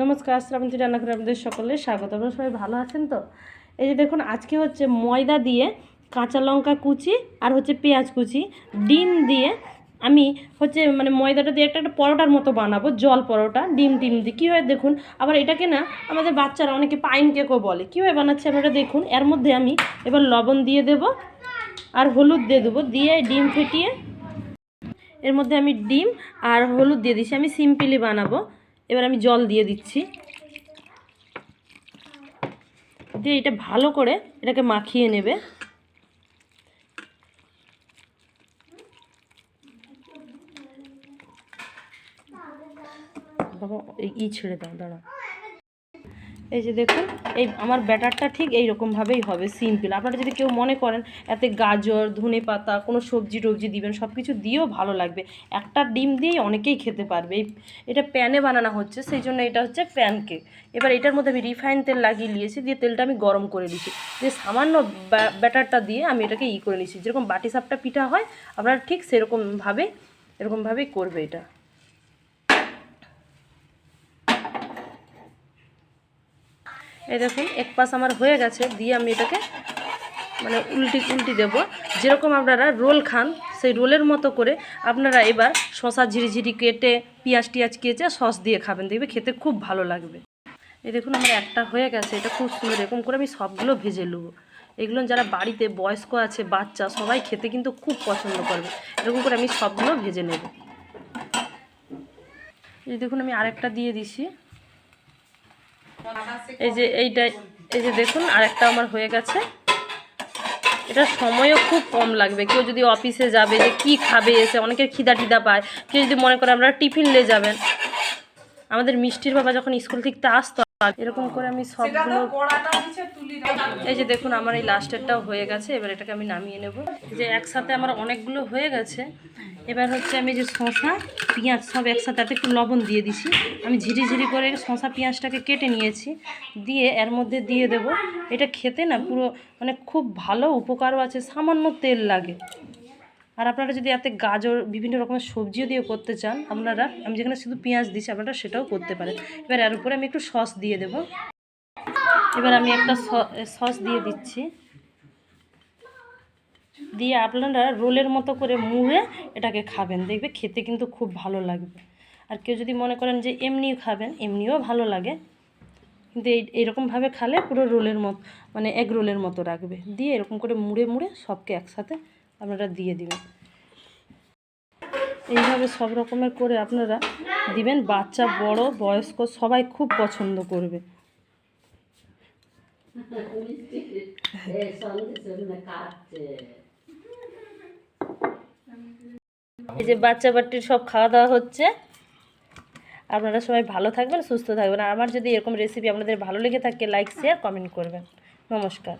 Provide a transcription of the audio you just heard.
নমস্কার শ্রাবন্তী রান্নাঘরে আপনাদের সকলে স্বাগত। আপনারা সবাই ভালো আছেন তো? এই যে দেখুন, আজকে হচ্ছে ময়দা দিয়ে কাঁচা লঙ্কা কুচি আর হচ্ছে পেঁয়াজ কুচি। ডিম দিয়ে আমি হচ্ছে মানে ময়দাটা দিয়ে একটা একটা পরোটার মতো বানাবো, জল পরোটা, ডিম ডিম দিয়ে। কীভাবে দেখুন, আবার এটাকে না আমাদের বাচ্চারা অনেকে পাইন কেকও বলে। কীভাবে বানাচ্ছে আপনারা দেখুন, এর মধ্যে আমি এবার লবণ দিয়ে দেব আর হলুদ দিয়ে দেবো। দিয়ে ডিম ফেটিয়ে এর মধ্যে আমি ডিম আর হলুদ দিয়ে দিচ্ছি আমি সিম্পলি বানাবো। এবার আমি জল দিয়ে দিচ্ছি। দিয়ে এটা ভালো করে এটাকে মাখিয়ে নেবে। বাবা, এই ই ছেড়ে দাও দাঁড়া এই যে দেখুন, এই আমার ব্যাটারটা ঠিক এই রকমভাবেই হবে সিম্পল আপনারা যদি কেউ মনে করেন এতে গাজর, ধনে পাতা, কোনো সবজি টবজি দিবেন সব কিছু দিয়েও ভালো লাগবে। একটা ডিম দিয়েই অনেকেই খেতে পারবে। এটা প্যানে বানানো হচ্ছে, সেই জন্য এটা হচ্ছে প্যান কেক এবার এটার মধ্যে আমি রিফাইন তেল লাগিয়ে নিয়েছি, দিয়ে তেলটা আমি গরম করে দিচ্ছি। দিয়ে সামান্য ব্যা- ব্যাটারটা দিয়ে আমি এটাকে ই করে নিচ্ছি। যেরকম বাটি সাপটা পিঠা হয়, আপনারা ঠিক সেরকমভাবে এরকমভাবেই করবে এটা। এই দেখুন, এক পাশ আমার হয়ে গেছে, দিয়ে আমি এটাকে মানে উল্টি উল্টি দেব। যেরকম আপনারা রোল খান, সেই রোলের মতো করে আপনারা এবার শশা ঝিরিঝিরি কেটে, পেঁয়াজ টিয়াজ কেটে সস দিয়ে খাবেন। দেখবে খেতে খুব ভালো লাগবে। এই দেখুন, আমার একটা হয়ে গেছে, এটা খুব সুন্দর। এরকম করে আমি সবগুলো ভেজে নেব। এগুলো যারা বাড়িতে বয়স্ক আছে, বাচ্চা, সবাই খেতে কিন্তু খুব পছন্দ করবে। এরকম করে আমি সবগুলো ভেজে নেব। এই দেখুন, আমি আরেকটা দিয়ে দিছি। এই যে এইটা, এই যে দেখুন, আরেকটা আমার হয়ে গেছে। এটা সময়ও খুব কম লাগবে। কেউ যদি অফিসে যাবে যে কি খাবে, এসে অনেকের খিদা টিদা পায়। কেউ যদি মনে করে আমরা টিফিন নিয়ে যাবেন। আমাদের মিষ্টির বাবা যখন স্কুল থেকে আসতো এরকম করে আমি সবগুলো এই যে দেখুন আমার এই লাস্টেরটাও হয়ে গেছে এবার এটাকে আমি নামিয়ে নেব। যে একসাথে আমার অনেকগুলো হয়ে গেছে এবার হচ্ছে আমি যে শশা পেঁয়াজ সব একসাথে তাতে একটু লবণ দিয়ে দিছি। আমি ঝিরি ঝিরি করে শশা পেঁয়াজটাকে কেটে নিয়েছি দিয়ে এর মধ্যে দিয়ে দেব। এটা খেতে না পুরো মানে খুব ভালো উপকারও আছে সামান্য তেল লাগে। আর আপনারা যদি এতে গাজর, বিভিন্ন রকমের সবজিও দিয়ে করতে চান, আপনারা, আমি যেখানে শুধু পেঁয়াজ দিচ্ছি আপনারা সেটাও করতে পারেন। এবার এর উপরে আমি একটু সস দিয়ে দেব। এবার আমি একটা সস দিয়ে দিচ্ছি। দিয়ে আপনারা রোলের মতো করে মুড়ে এটাকে খাবেন। দেখবে খেতে কিন্তু খুব ভালো লাগবে। আর কেউ যদি মনে করেন যে এমনিও খাবেন, এমনিও ভালো লাগে। কিন্তু এই, এইরকমভাবে খালে পুরো রোলের মতো মানে এগ রোলের মতো রাখবে। দিয়ে এরকম করে মুড়ে মুড়ে সবকে একসাথে আপনারা দিয়ে দিবেন। এইভাবে সব রকমের করে আপনারা দিবেন। বাচ্চা, বড়, বয়স্ক সবাই খুব পছন্দ করবে। এই যে বাচ্চা বাচ্চির সব খাওয়া দাওয়া হচ্ছে। আপনারা সবাই ভালো থাকবেন, সুস্থ থাকবেন। আর আমার যদি এরকম রেসিপি আপনাদের ভালো লেগে থাকে লাইক শেয়ার কমেন্ট করবেন। নমস্কার।